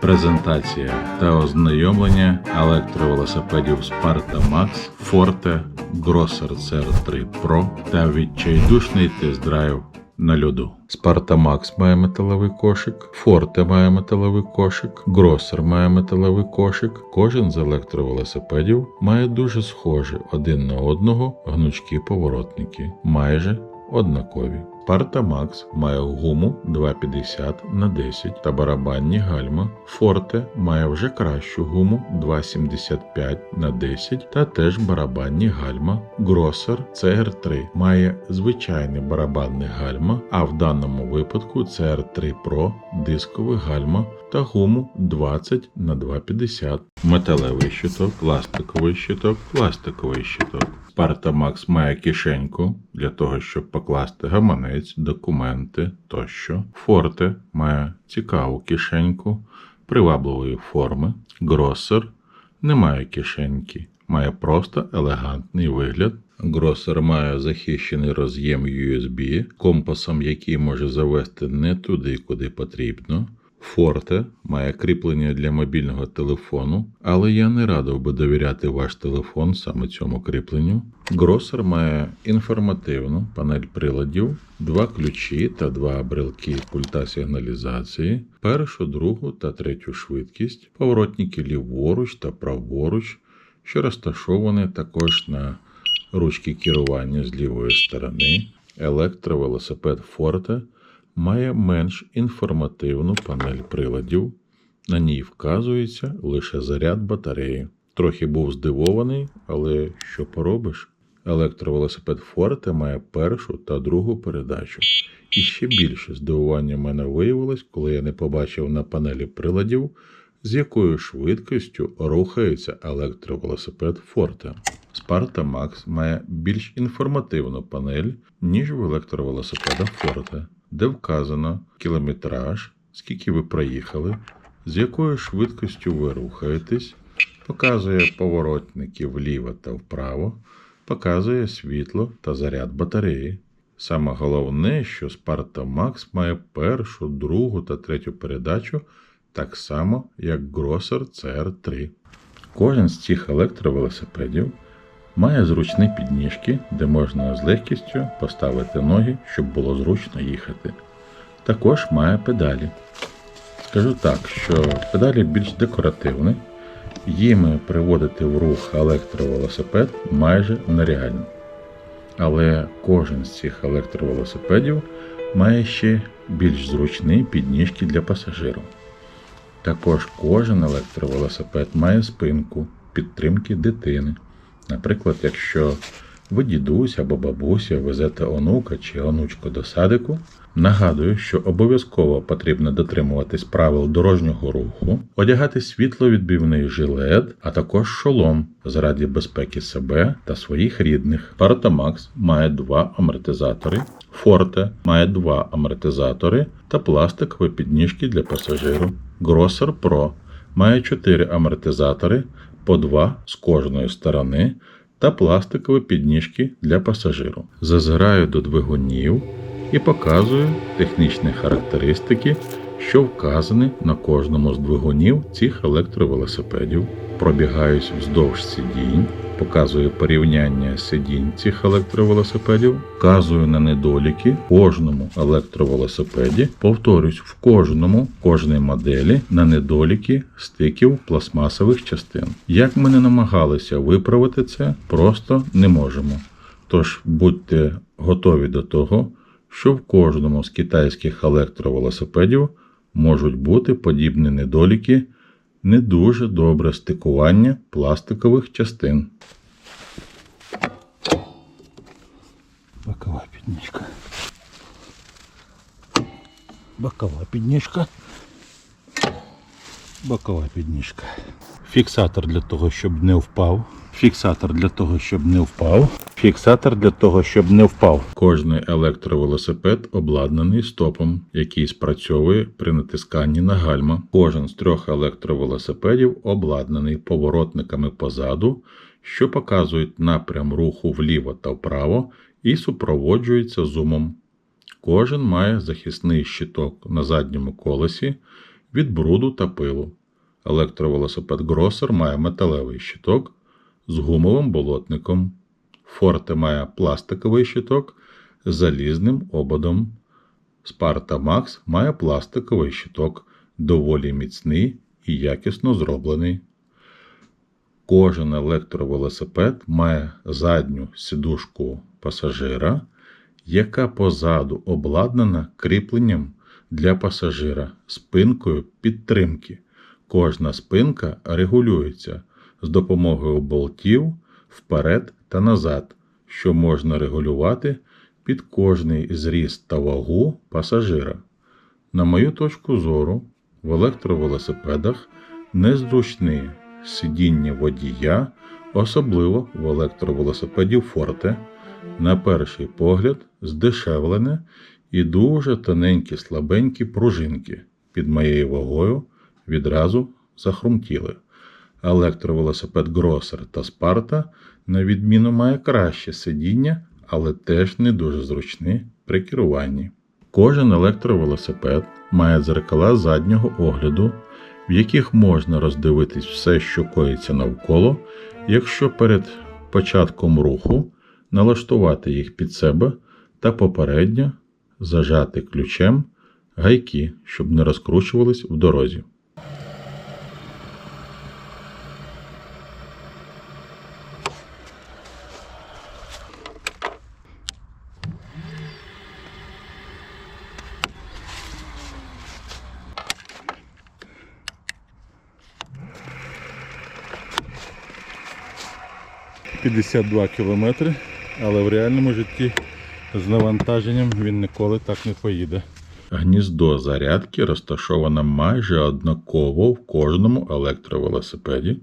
Презентація та ознайомлення електровелосипедів Sparta Max, Forte, Grosser CR3 Pro та відчайдушний тест-драйв на льоду. Sparta Max має металевий кошик, Forte має металевий кошик, Grosser має металевий кошик. Кожен з електровелосипедів має дуже схожі один на одного гнучкі поворотники, майже однакові. Sparta Max має гуму 250 на 10 та барабанні гальма. Forte має вже кращу гуму 275 на 10 та теж барабанні гальма. Grosser CR3 має звичайне барабанне гальма, а в даному випадку CR3 Pro дискове гальма та гуму 20 на 250. Металевий щиток, пластиковий щиток, пластиковий щиток. Sparta Max має кишеньку для того, щоб покласти гаманець, документи тощо. Форте має цікаву кишеньку привабливої форми. Гросер не має кишеньки, має просто елегантний вигляд. Гросер має захищений роз'єм USB, компасом, який може завести не туди, куди потрібно. Forte має кріплення для мобільного телефону, але я не радив би довіряти ваш телефон саме цьому кріпленню. Grosser має інформативну панель приладів, два ключі та два брелки пульта сигналізації, першу, другу та третю швидкість, поворотники ліворуч та праворуч, що розташовані також на ручки керування з лівої сторони. Електровелосипед Forte має менш інформативну панель приладів. На ній вказується лише заряд батареї. Трохи був здивований, але що поробиш? Електровелосипед Forte має першу та другу передачу. І ще більше здивування в мене виявилось, коли я не побачив на панелі приладів, з якою швидкістю рухається електровелосипед Forte. Sparta Max має більш інформативну панель, ніж в електровелосипеда Forte, де вказано кілометраж, скільки ви проїхали, з якою швидкістю ви рухаєтесь, показує поворотники вліво та вправо, показує світло та заряд батареї. Саме головне, що Sparta Max має першу, другу та третю передачу так само, як Grosser CR3. Кожен з цих електровелосипедів має зручні підніжки, де можна з легкістю поставити ноги, щоб було зручно їхати. Також має педалі. Скажу так, що педалі більш декоративні, їми приводити в рух електровелосипед майже нереально. Але кожен з цих електровелосипедів має ще більш зручні підніжки для пасажирів. Також кожен електровелосипед має спинку підтримки дитини. Наприклад, якщо ви дідусь або бабуся везете онука чи онучку до садику, нагадую, що обов'язково потрібно дотримуватись правил дорожнього руху, одягати світловідбивний жилет, а також шолом заради безпеки себе та своїх рідних. Max має два амортизатори, Forte має два амортизатори та пластикові підніжки для пасажирів. Grosser Pro має 4 амортизатори по два з кожної сторони та пластикові підніжки для пасажиру. Зазираю до двигунів і показую технічні характеристики, що вказані на кожному з двигунів цих електровелосипедів. Пробігаюсь вздовж сидінь, показую порівняння сидінь цих електровелосипедів, вказую на недоліки в кожному електровелосипеді, повторюсь в кожному, кожній моделі на недоліки стиків пластмасових частин. Як ми не намагалися виправити це, просто не можемо. Тож будьте готові до того, що в кожному з китайських електровелосипедів можуть бути подібні недоліки не дуже добре стикування пластикових частин. Бокова підніжка. Бокова підніжка. Бокова підніжка. Фіксатор для того, щоб не впав. Фіксатор для того, щоб не впав. Фіксатор для того, щоб не впав. Кожний електровелосипед обладнаний стопом, який спрацьовує при натисканні на гальма. Кожен з трьох електровелосипедів обладнаний поворотниками позаду, що показують напрям руху вліво та вправо і супроводжуються зумом. Кожен має захисний щиток на задньому колесі, від бруду та пилу. Електровелосипед Гросер має металевий щиток з гумовим болотником. Форте має пластиковий щиток з залізним ободом. Спарта Макс має пластиковий щиток, доволі міцний і якісно зроблений. Кожен електровелосипед має задню сідушку пасажира, яка позаду обладнана кріпленням для пасажира спинкою підтримки. Кожна спинка регулюється з допомогою болтів вперед та назад, що можна регулювати під кожний зріст та вагу пасажира. На мою точку зору, в електровелосипедах незручні сидіння водія, особливо в електровелосипеді Forte, на перший погляд здешевлене і дуже тоненькі слабенькі пружинки під моєю вагою відразу захрумтіли. Електровелосипед Гросер та Спарта, на відміну, має краще сидіння, але теж не дуже зручні при керуванні. Кожен електровелосипед має дзеркала заднього огляду, в яких можна роздивитись все, що коїться навколо, якщо перед початком руху налаштувати їх під себе та попередньо зажати ключем гайки, щоб не розкручувались в дорозі. – 52 кілометри, але в реальному житті з навантаженням він ніколи так не поїде. Гніздо зарядки розташоване майже однаково в кожному електровелосипеді.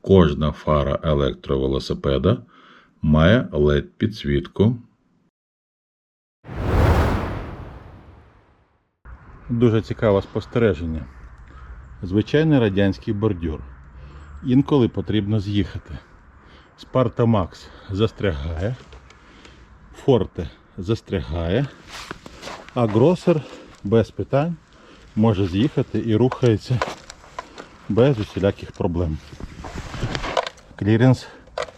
Кожна фара електровелосипеда має LED підсвітку. Дуже цікаве спостереження. Звичайний радянський бордюр. Інколи потрібно з'їхати. Спарта Макс застрягає, Форте застрягає, а Гросер без питань може з'їхати і рухається без усіляких проблем. Кліренс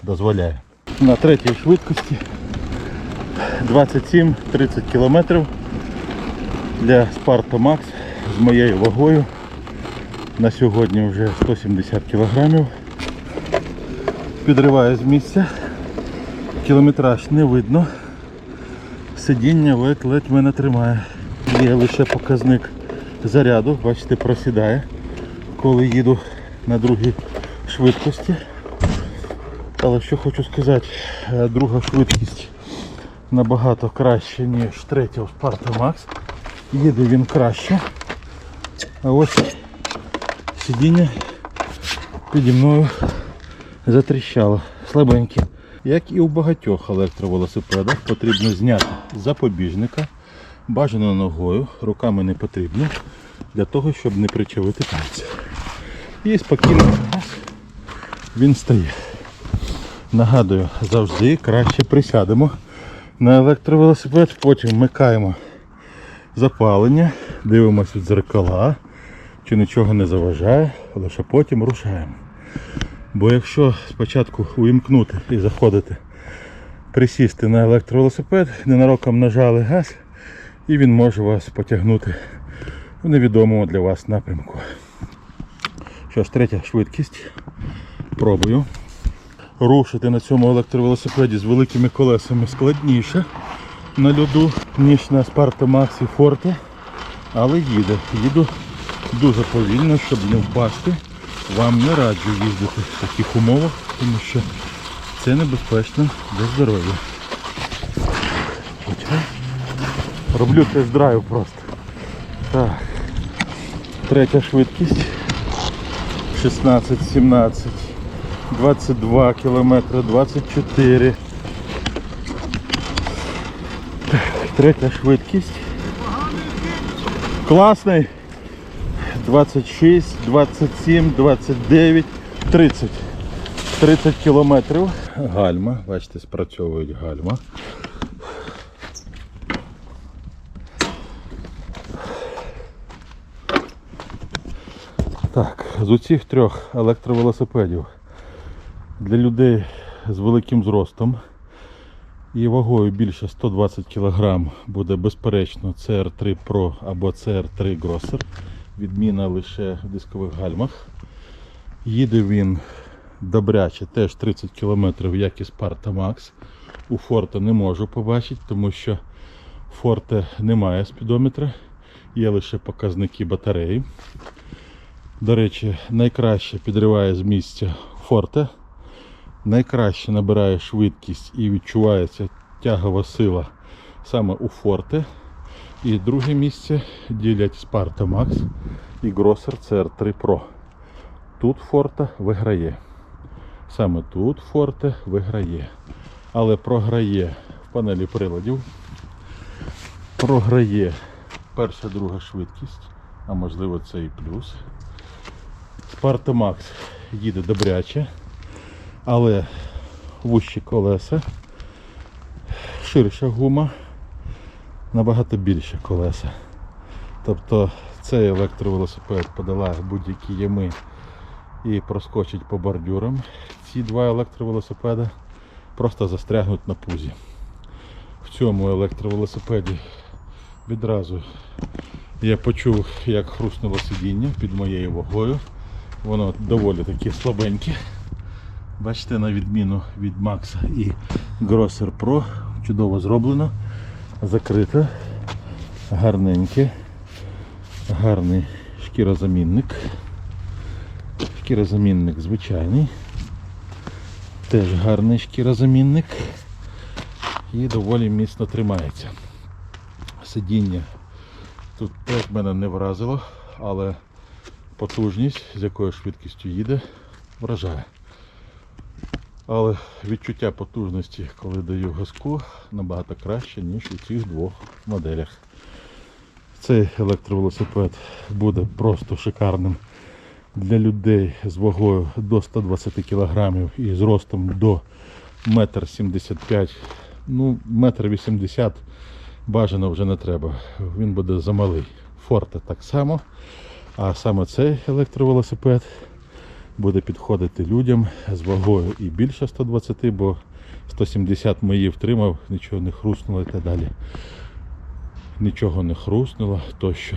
дозволяє. На третій швидкості 27-30 км для Спарта Макс з моєю вагою на сьогодні вже 170 кг. Підриваю з місця. Кілометраж не видно. Сидіння ледь-ледь мене тримає. Є лише показник заряду, бачите, просідає, коли їду на другій швидкості. Але що хочу сказати, е, друга швидкість набагато краще, ніж третя у Sparta Max. Їде він краще. А ось сидіння піді мною затріщало. Слабеньке. Як і у багатьох електровелосипедах, потрібно зняти запобіжника, бажано ногою, руками не потрібно, для того, щоб не причавити пальці. І спокійно він стає. Нагадую, завжди краще присядемо на електровелосипед, потім вмикаємо запалення, дивимося в дзеркала, чи нічого не заважає, лише потім рушаємо. Бо якщо спочатку увімкнути і заходити, присісти на електровелосипед, ненароком нажали газ, і він може вас потягнути в невідомому для вас напрямку. Що ж, третя швидкість. Пробую. Рушити на цьому електровелосипеді з великими колесами складніше на льоду, ніж на Sparta Max і Forte, але їде. Їду дуже повільно, щоб не впасти. Вам не раджу їздити в таких умовах, тому що це небезпечно для здоров'я. Хоча роблю тест-драйв просто. Так. Третя швидкість. 16, 17, 22 кілометри, 24. Так, Третя швидкість. Класний. 26, 27, 29, 30. 30 кілометрів. Гальма, бачите, спрацьовують гальма. Так, з усіх трьох електровелосипедів для людей з великим зростом і вагою більше 120 кг буде безперечно CR3 Pro або CR3 Grosser. Відміна лише в дискових гальмах. Їде він добряче, теж 30 км, як і Sparta Max. У Forte не можу побачити, тому що Forte немає спідометра, є лише показники батареї. До речі, найкраще підриває з місця Forte. Найкраще набирає швидкість і відчувається тягова сила саме у Forte. І друге місце ділять Sparta Max і Grosser CR3 Pro. Тут Forte виграє. Саме тут Forte виграє. Але програє в панелі приладів. Програє перша, друга швидкість, а можливо це і плюс. Sparta Max їде добряче, але вущі колеса, ширша гума, набагато більше колеса. Тобто цей електровелосипед подолає будь-які ями і проскочить по бордюрам. Ці два електровелосипеди просто застрягнуть на пузі. В цьому електровелосипеді відразу я почув, як хрустнуло сидіння під моєю вагою. Воно доволі таке слабеньке. Бачите, на відміну від Макса і Grosser Pro чудово зроблено, закрито, гарненьке, гарний шкірозамінник. Шкірозамінник звичайний. Теж гарний шкірозамінник і доволі міцно тримається. Сидіння тут теж мене не вразило, але потужність, з якою швидкістю їде, вражає. Але відчуття потужності, коли даю газку, набагато краще, ніж у цих двох моделях. Цей електровелосипед буде просто шикарним для людей з вагою до 120 кг і з ростом до 1,75 м. Ну, 1,80 м бажано вже не треба. Він буде замалий. Форте так само. А саме цей електровелосипед буде підходити людям з вагою і більше 120, бо 170 мої втримав, нічого не хрустнуло і так далі. Нічого не хрустнуло тощо.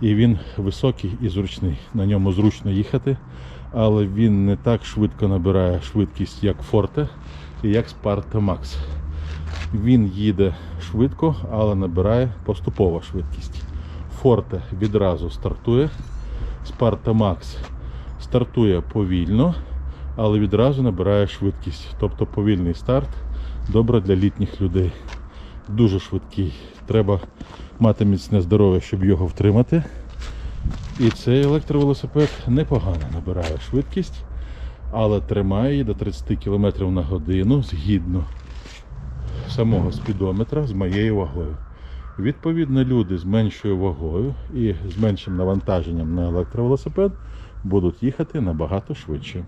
І він високий і зручний. На ньому зручно їхати, але він не так швидко набирає швидкість, як Forte і як Sparta Max. Він їде швидко, але набирає поступова швидкість. Forte відразу стартує. Sparta Max стартує повільно, але відразу набирає швидкість. Тобто повільний старт добре для літніх людей. Дуже швидкий. Треба мати міцне здоров'я, щоб його втримати. І цей електровелосипед непогано набирає швидкість, але тримає її до 30 км на годину згідно самого спідометра з моєю вагою. Відповідно, люди з меншою вагою і з меншим навантаженням на електровелосипед будуть їхати набагато швидше.